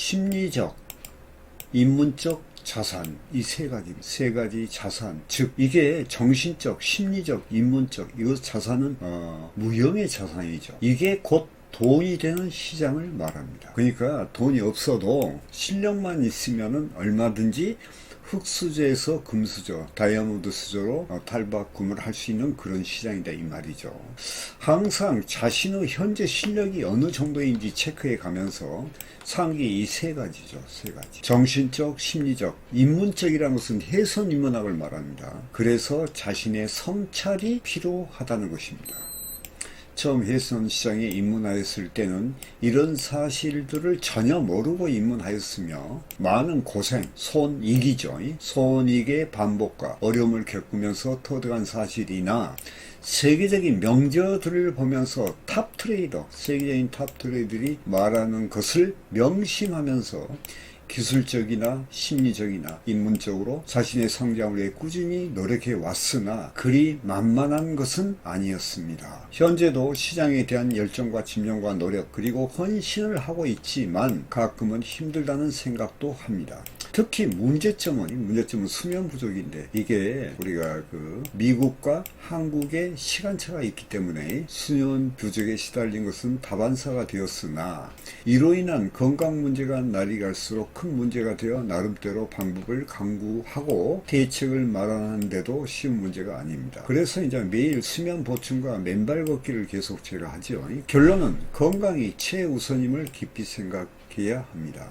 심리적, 인문적 자산 이 세 가지 세 가지 자산 즉 이게 정신적, 심리적, 인문적 이것 자산은 어, 무형의 자산이죠. 이게 곧 돈이 되는 시장을 말합니다. 그러니까 돈이 없어도 실력만 있으면은 얼마든지 흑수저에서 금수저, 다이아몬드 수저로 어, 탈바꿈을 할 수 있는 그런 시장이다 이 말이죠. 항상 자신의 현재 실력이 어느 정도인지 체크해 가면서 상기 이 세 가지죠. 세 가지. 정신적, 심리적, 인문적이라는 것은 해선 인문학을 말합니다. 그래서 자신의 성찰이 필요하다는 것입니다. 처음 해선 시장에 입문하였을 때는 이런 사실들을 전혀 모르고 입문하였으며 많은 고생, 손익이죠. 손익의 반복과 어려움을 겪으면서 터득한 사실이나 세계적인 명저들을 보면서 탑 트레이더, 세계적인 탑 트레이더들이 말하는 것을 명심하면서 기술적이나 심리적이나 인문적으로 자신의 성장을 위해 꾸준히 노력해 왔으나 그리 만만한 것은 아니었습니다. 현재도 시장에 대한 열정과 집념과 노력 그리고 헌신을 하고 있지만 가끔은 힘들다는 생각도 합니다. 특히 문제점은 문제점은 수면 부족인데 이게 우리가 그 미국과 한국의 시간차가 있기 때문에 수면 부족에 시달린 것은 다반사가 되었으나 이로 인한 건강 문제가 날이 갈수록 큰 문제가 되어 나름대로 방법을 강구하고 대책을 마련하는데도 쉬운 문제가 아닙니다. 그래서 이제 매일 수면 보충과 맨발 걷기를 계속 제가 하죠. 결론은 건강이 최우선임을 깊이 생각해야 합니다.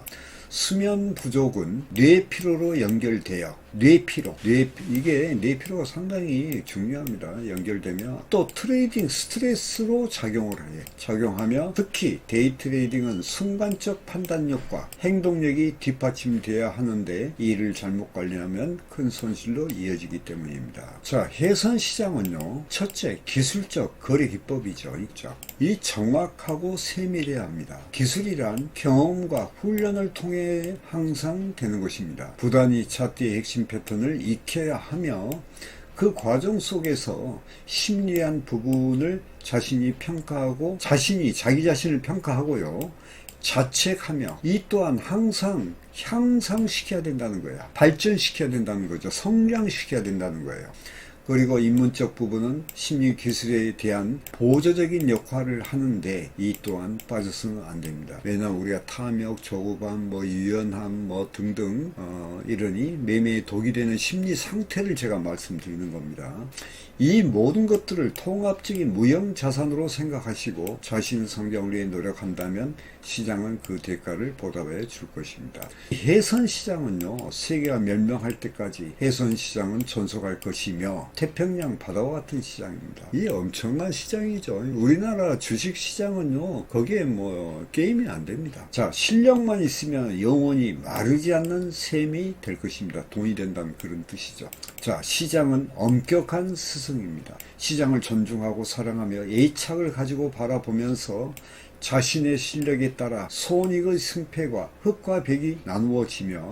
수면 부족은 뇌 피로로 연결되어 뇌 피로, 뇌 이게 뇌 피로가 상당히 중요합니다. 연결되면 또 트레이딩 스트레스로 작용을 해 작용하며 특히 데이 트레이딩은 순간적 판단력과 행동력이 뒷받침돼야 하는데 이를 잘못 관리하면 큰 손실로 이어지기 때문입니다. 자, 해선 시장은요. 첫째, 기술적 거래 기법이죠. 있죠. 이 정확하고 세밀해야 합니다. 기술이란 경험과 훈련을 통해 항상 되는 것입니다. 부단히 차트의 핵심 패턴을 익혀야 하며 그 과정 속에서 심리한 부분을 자신이 평가하고 자신이 자기 자신을 평가하고요. 자책하며 이 또한 항상 향상시켜야 된다는 거야. 발전시켜야 된다는 거죠. 성장시켜야 된다는 거예요. 그리고 인문적 부분은 심리 기술에 대한 보조적인 역할을 하는데 이 또한 빠져서는 안 됩니다. 왜냐하면 우리가 탐욕, 조급함, 뭐 유연함, 뭐 등등 어, 이러니 매매에 독이 되는 심리 상태를 제가 말씀드리는 겁니다. 이 모든 것들을 통합적인 무형 자산으로 생각하시고 자신 성장을 위해 노력한다면 시장은 그 대가를 보답해 줄 것입니다. 해선 시장은요 세계가 멸망할 때까지 해선 시장은 존속할 것이며 태평양 바다와 같은 시장입니다. 이 엄청난 시장이죠. 우리나라 주식 시장은요 거기에 뭐 게임이 안 됩니다. 자 실력만 있으면 영원히 마르지 않는 셈이 될 것입니다. 돈이 된다는 그런 뜻이죠. 자 시장은 엄격한 스 승입니다. 시장을 존중하고 사랑하며 애착을 가지고 바라보면서 자신의 실력에 따라 손익의 승패가 흑과 백이 나누어지며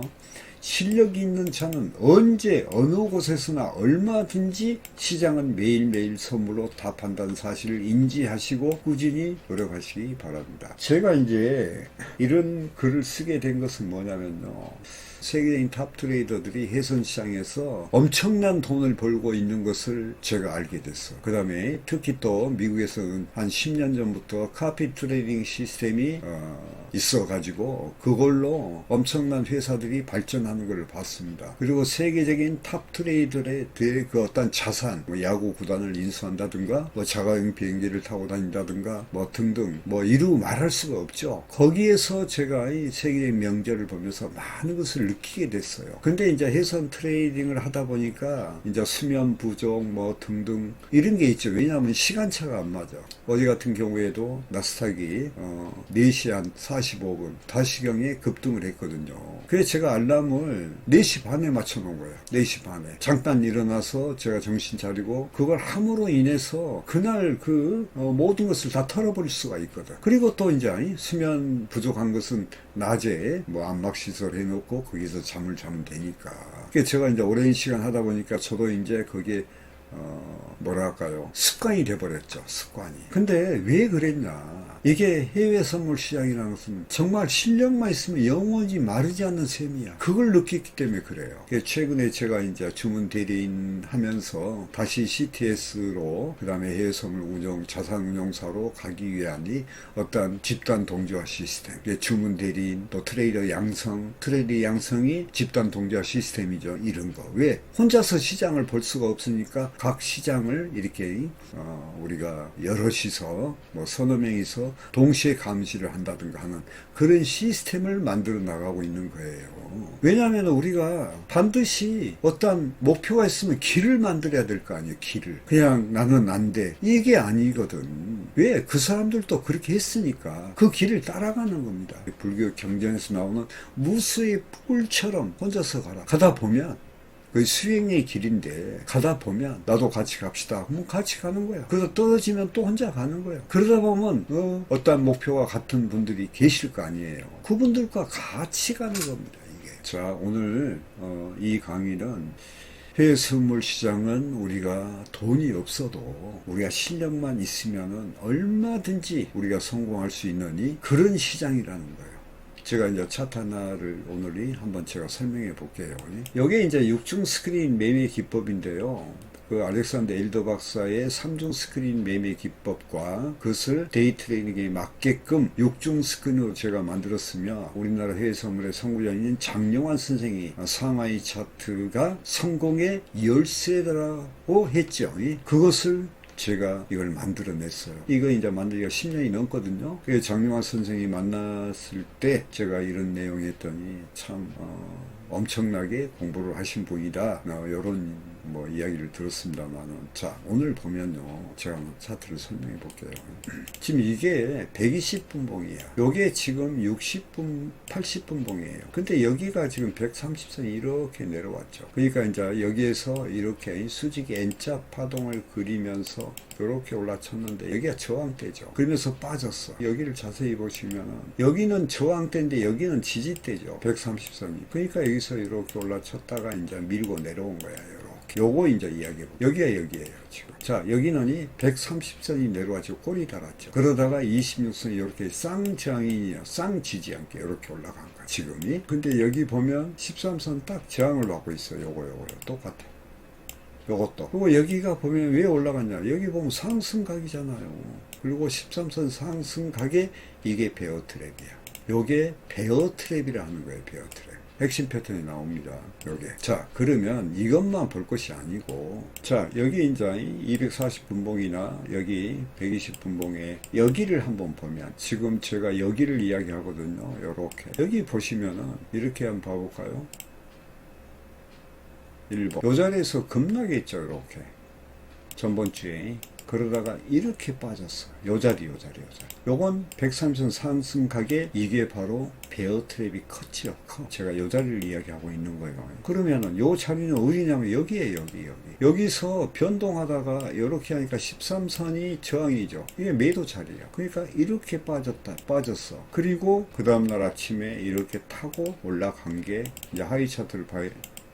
실력이 있는 자는 언제 어느 곳에서나 얼마든지 시장은 매일매일 선물로 답한다는 사실을 인지하시고 꾸준히 노력하시기 바랍니다. 제가 이제 이런 글을 쓰게 된 것은 뭐냐면요. 세계적인 탑 트레이더들이 해선 시장에서 엄청난 돈을 벌고 있는 것을 제가 알게 됐어. 그 다음에 특히 또 미국에서는 한 10년 전부터 카피 트레이딩 시스템이 어, 있어가지고 그걸로 엄청난 회사들이 발전하는 걸 봤습니다. 그리고 세계적인 탑 트레이더의 그 어떤 자산, 뭐 야구 구단을 인수한다든가, 뭐 자가용 비행기를 타고 다닌다든가, 뭐 등등, 뭐 이루 말할 수가 없죠. 거기에서 제가 이 세계적인 명제를 보면서 많은 것을 느끼게 됐어요. 근데 이제 해선 트레이딩을 하다 보니까 이제 수면 부족 뭐 등등 이런 게 있죠. 왜냐하면 시간차가 안 맞아. 어제 같은 경우에도 나스닥이 어 4시 한 45분 다시경에 급등을 했거든요. 그래서 제가 알람을 4시 반에 맞춰 놓은 거예요. 4시 반에. 잠깐 일어나서 제가 정신 차리고 그걸 함으로 인해서 그날 그 어, 모든 것을 다 털어버릴 수가 있거든. 그리고 또 이제 수면 부족한 것은 낮에 뭐 안막 시설 해놓고 거기서 잠을 자면 되니까. 그게 제가 이제 오랜 시간 하다 보니까 저도 이제 거기에 어, 뭐랄까요? 습관이 돼버렸죠 습관이. 근데 왜 그랬냐? 이게 해외 선물 시장이라는 것은 정말 실력만 있으면 영원히 마르지 않는 셈이야. 그걸 느꼈기 때문에 그래요. 최근에 제가 이제 주문 대리인 하면서 다시 CTS로 그 다음에 해외 선물 운용 자산 운용사로 가기 위한 이 어떤 집단 동조화 시스템. 주문 대리인 또 트레이더 양성 트레이더 양성이 집단 동조화 시스템이죠 이런 거. 왜? 혼자서 시장을 볼 수가 없으니까 각 시장을 이렇게 어, 우리가 여럿이서 뭐 서너 명이서 동시에 감시를 한다든가 하는 그런 시스템을 만들어 나가고 있는 거예요. 왜냐하면 우리가 반드시 어떤 목표가 있으면 길을 만들어야 될 거 아니에요. 길을. 그냥 나는 안 돼. 이게 아니거든. 왜? 그 사람들도 그렇게 했으니까 그 길을 따라가는 겁니다. 불교 경전에서 나오는 무수의 뿔처럼 혼자서 가라. 가다 보면 그 수행의 길인데 가다 보면 나도 같이 갑시다. 그럼 같이 가는 거야. 그래서 떨어지면 또 혼자 가는 거야. 그러다 보면 어, 어떤 목표와 같은 분들이 계실 거 아니에요. 그분들과 같이 가는 겁니다. 이게. 자 오늘 어, 이 강의는 해외 선물 시장은 우리가 돈이 없어도 우리가 실력만 있으면은 얼마든지 우리가 성공할 수이 그런 시장이라는 거예요. 제가 이제 차트 하나를 오늘이 한번 제가 설명해 볼게요. 여기 이제 6중 스크린 매매 기법인데요. 그 알렉산더 엘더 박사의 3중 스크린 매매 기법과 그것을 데이 트레이닝에 맞게끔 6중 스크린으로 제가 만들었으며 우리나라 해외 선물의 선구자인 장영환 선생이 상하이 차트가 성공의 열쇠라고 했죠. 그것을 제가 이걸 만들어냈어요. 이거 이제 만들기가 10년이 넘거든요. 그래서 장용환 선생이 만났을 때 제가 이런 내용 했더니 참 어, 엄청나게 공부를 하신 분이다. 어, 이런 뭐 이야기를 들었습니다만은 자 오늘 보면요 제가 한번 차트를 설명해 볼게요. 지금 이게 120분봉이야. 요게 지금 60분 80분봉이에요. 근데 여기가 지금 130선이 이렇게 내려왔죠. 그러니까 이제 여기에서 이렇게 수직의 N자 파동을 그리면서 이렇게 올라쳤는데 여기가 저항대죠. 그러면서 빠졌어. 여기를 자세히 보시면은 여기는 저항대인데 여기는 지지대죠. 130선이. 그러니까 여기서 이렇게 올라쳤다가 이제 밀고 내려온 거야. 이렇게. 요거 이제 이야기해 보 여기가 여기예요 지금. 자 여기는 이 130선이 내려와지고 꼬리 달았죠. 그러다가 26선이 이렇게 쌍저항이냐 쌍지지 않게 이렇게 올라간 거야 지금이. 근데 여기 보면 13선 딱 저항을 받고 있어요. 요거 요거 똑같아. 요것도. 그리고 여기가 보면 왜 올라갔냐. 여기 보면 상승각이잖아요. 그리고 13선 상승각에 이게 베어 트랩이야. 요게 베어 트랩이라 하는 거예요 베어 트랩 핵심 패턴이 나옵니다. 여기. 자, 그러면 이것만 볼 것이 아니고, 자, 여기 이제 240분봉이나 여기 120분봉에 여기를 한번 보면, 지금 제가 여기를 이야기하거든요. 요렇게. 여기 보시면은, 이렇게 한번 봐볼까요? 1번. 요 자리에서 급락이 있죠, 이렇게. 전번 주에. 그러다가 이렇게 빠졌어. 요 자리, 요 자리, 요 자리. 요건 130선 상승각에 이게 바로 베어 트랩이 컸죠. 커. 제가 요 자리를 이야기하고 있는 거예요. 그러면은 요 자리는 어디냐면 여기에 여기, 여기. 여기서 변동하다가 이렇게 하니까 13선이 저항이죠. 이게 매도 자리야. 그러니까 이렇게 빠졌다, 빠졌어. 그리고 그 다음날 아침에 이렇게 타고 올라간 게 이제 하이 차트를 봐야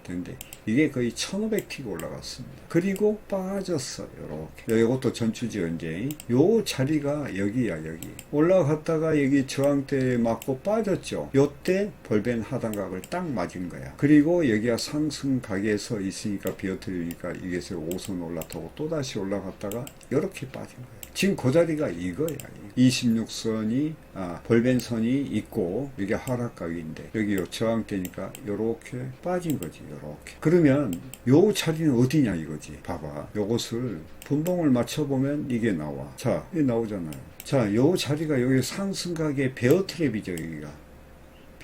텐데 이게 거의 1500T가 올라갔습니다. 그리고 빠졌어 요렇게 이것도 전추지 언제 요 자리가 여기야 여기 올라갔다가 여기 저항대에 맞고 빠졌죠. 요때 볼벤 하단각을 딱 맞은 거야. 그리고 여기가 상승각에서 있으니까 비어트리니까 이게서 5선 올라타고 또다시 올라갔다가 이렇게 빠진 거야. 지금 그 자리가 이거야. 26선이 아, 볼벤선이 있고 이게 하락각인데 여기 요 저항대니까 요렇게 빠진 거지 요렇게. 그러면 요 자리는 어디냐 이거지 봐봐. 요것을 분봉을 맞춰보면 이게 나와. 자 이게 나오잖아요. 자요 자리가 여기 상승각의 베어 트랩이죠 여기가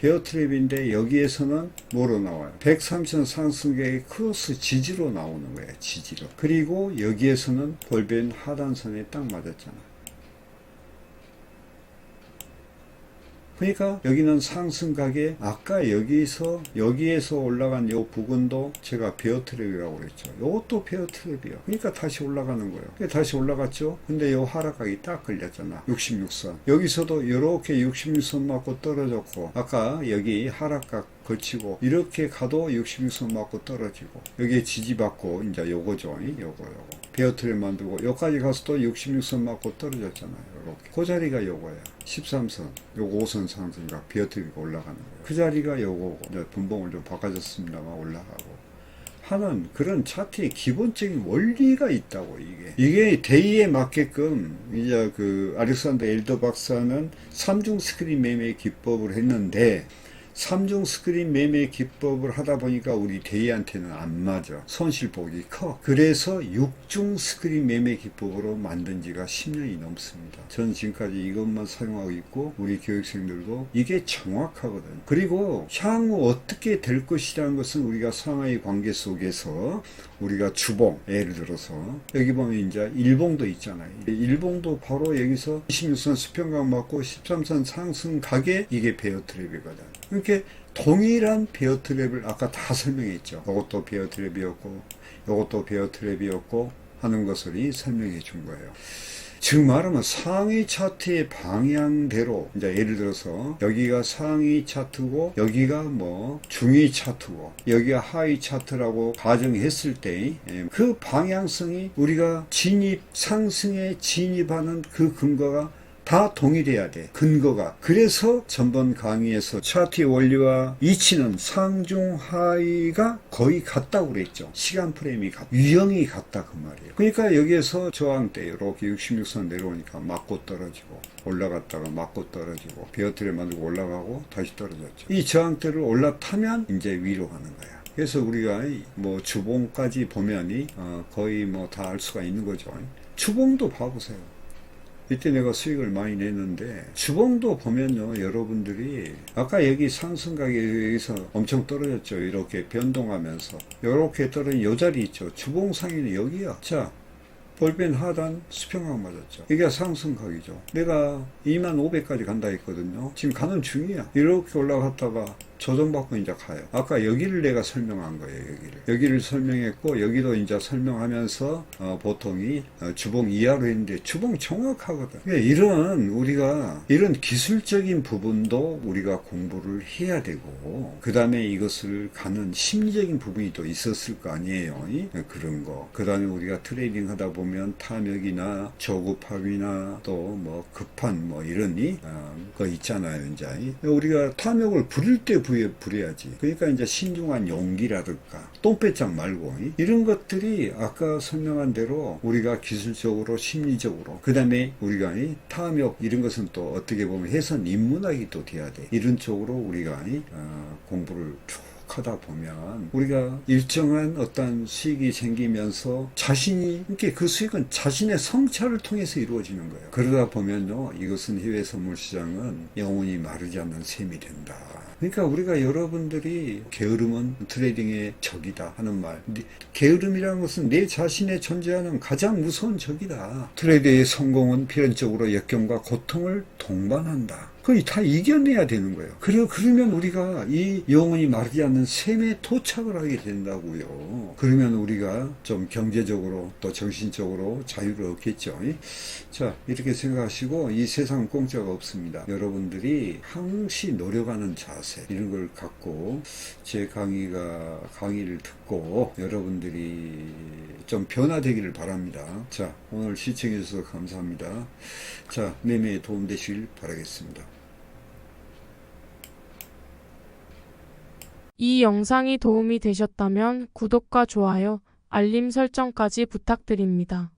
베어 트랩인데 여기에서는 뭐로 나와요? 130선 상승계의 크로스 지지로 나오는 거예요. 지지로. 그리고 여기에서는 볼벤 하단선에 딱 맞았잖아. 그러니까 여기는 상승각에 아까 여기서 여기에서 올라간 요 부분도 제가 베어 트랩이라고 그랬죠. 요것도 베어 트랩이요. 그러니까 다시 올라가는 거예요. 다시 올라갔죠. 근데 요 하락각이 딱 걸렸잖아. 66선. 여기서도 이렇게 66선 맞고 떨어졌고 아까 여기 하락각 걸치고 이렇게 가도 66선 맞고 떨어지고 여기에 지지받고 이제 요거죠. 요거 요거. 베어 트랩 만들고 여기까지 가서 또 66선 맞고 떨어졌잖아요. 이렇게. 그 자리가 요거야. 13선. 요거 5선 상승각 베어 트랩이 올라가는 거예요. 그 자리가 요거고 이제 분봉을 좀 바꿔줬습니다만 올라가고 하는 그런 차트의 기본적인 원리가 있다고 이게 이게 대의에 맞게끔 이제 그 알렉산더 엘더 박사는 삼중 스크린 매매 기법을 했는데 삼중 스크린 매매 기법을 하다 보니까 우리 대의한테는 안 맞아. 손실폭이 커. 그래서 육중 스크린 매매 기법으로 만든 지가 10년이 넘습니다. 전 지금까지 이것만 사용하고 있고 우리 교육생들도 이게 정확하거든. 그리고 향후 어떻게 될 것이라는 것은 우리가 상하이 관계 속에서 우리가 주봉 예를 들어서 여기 보면 이제 일봉도 있잖아요. 일봉도 바로 여기서 26선 수평각 맞고 13선 상승 가게 이게 베어 트랩이거든. 이렇게 동일한 베어 트랩을 아까 다 설명했죠. 이것도 베어 트랩이었고 이것도 베어 트랩이었고 하는 것을 이 설명해 준 거예요. 즉 말하면 상위 차트의 방향대로 이제 예를 들어서 여기가 상위 차트고 여기가 뭐 중위 차트고 여기가 하위 차트라고 가정했을 때 그 방향성이 우리가 진입 상승에 진입하는 그 근거가 다 동일해야 돼. 근거가. 그래서 전번 강의에서 차트의 원리와 이치는 상중 하위가 거의 같다고 그랬죠. 시간 프레임이 같, 유형이 같다 그 말이에요. 그러니까 여기에서 저항 때 이렇게 66선 내려오니까 맞고 떨어지고 올라갔다가 맞고 떨어지고 베어트를 만들고 올라가고 다시 떨어졌죠. 이 저항대를 올라타면 이제 위로 가는 거야. 그래서 우리가 뭐 주봉까지 보면이 어 거의 뭐 다 알 수가 있는 거죠. 주봉도 봐보세요. 이때 내가 수익을 많이 냈는데 주봉도 보면요 여러분들이 아까 여기 상승 가격에서 엄청 떨어졌죠. 이렇게 변동하면서. 이렇게 떨어진 요 자리 있죠. 주봉 상위는 여기야 자 볼펜 하단 수평각 맞았죠. 이게 상승각이죠. 내가 2만 500까지 간다 했거든요. 지금 가는 중이야. 이렇게 올라갔다가 조정받고 이제 가요. 아까 여기를 내가 설명한 거예요, 여기를. 여기를 설명했고, 여기도 이제 설명하면서, 어, 보통이, 어, 주봉 이하로 했는데, 주봉 정확하거든. 그러니까 이런, 우리가, 이런 기술적인 부분도 우리가 공부를 해야 되고, 그 다음에 이것을 가는 심리적인 부분이 또 있었을 거 아니에요. 이? 그런 거. 그 다음에 우리가 트레이딩 하다 보면 탐욕이나 저급함이나 또 뭐 급한 뭐 이러니, 어, 거 있잖아요, 이제. 우리가 탐욕을 부릴 때 부에 부려야지. 그러니까 이제 신중한 용기라든가 똥배짱 말고 이? 이런 것들이 아까 설명한 대로 우리가 기술적으로 심리적으로 그 다음에 우리가 이 탐욕 이런 것은 또 어떻게 보면 해선 인문학이 또 돼야 돼. 이런 쪽으로 우리가 이 어, 공부를 쭉 하다 보면 우리가 일정한 어떤 수익이 생기면서 자신이 이렇게 그 수익은 자신의 성찰을 통해서 이루어지는 거예요. 그러다 보면요 이것은 해외 선물 시장은 영원히 마르지 않는 셈이 된다. 그러니까 우리가 여러분들이 게으름은 트레이딩의 적이다 하는 말. 게으름이라는 것은 내 자신의 존재하는 가장 무서운 적이다. 트레이드의 성공은 필연적으로 역경과 고통을 동반한다. 거의 다 이겨내야 되는 거예요. 그래, 그러면 우리가 이 영혼이 마르지 않는 셈에 도착을 하게 된다고요. 그러면 우리가 좀 경제적으로 또 정신적으로 자유를 얻겠죠. 자, 이렇게 생각하시고 이 세상 공짜가 없습니다. 여러분들이 항시 노력하는 자세, 이런 걸 갖고 제 강의가, 강의를 듣고 여러분들이 좀 변화되기를 바랍니다. 자, 오늘 시청해주셔서 감사합니다. 자, 매매에 도움되시길 바라겠습니다. 이 영상이 도움이 되셨다면 구독과 좋아요, 알림 설정까지 부탁드립니다.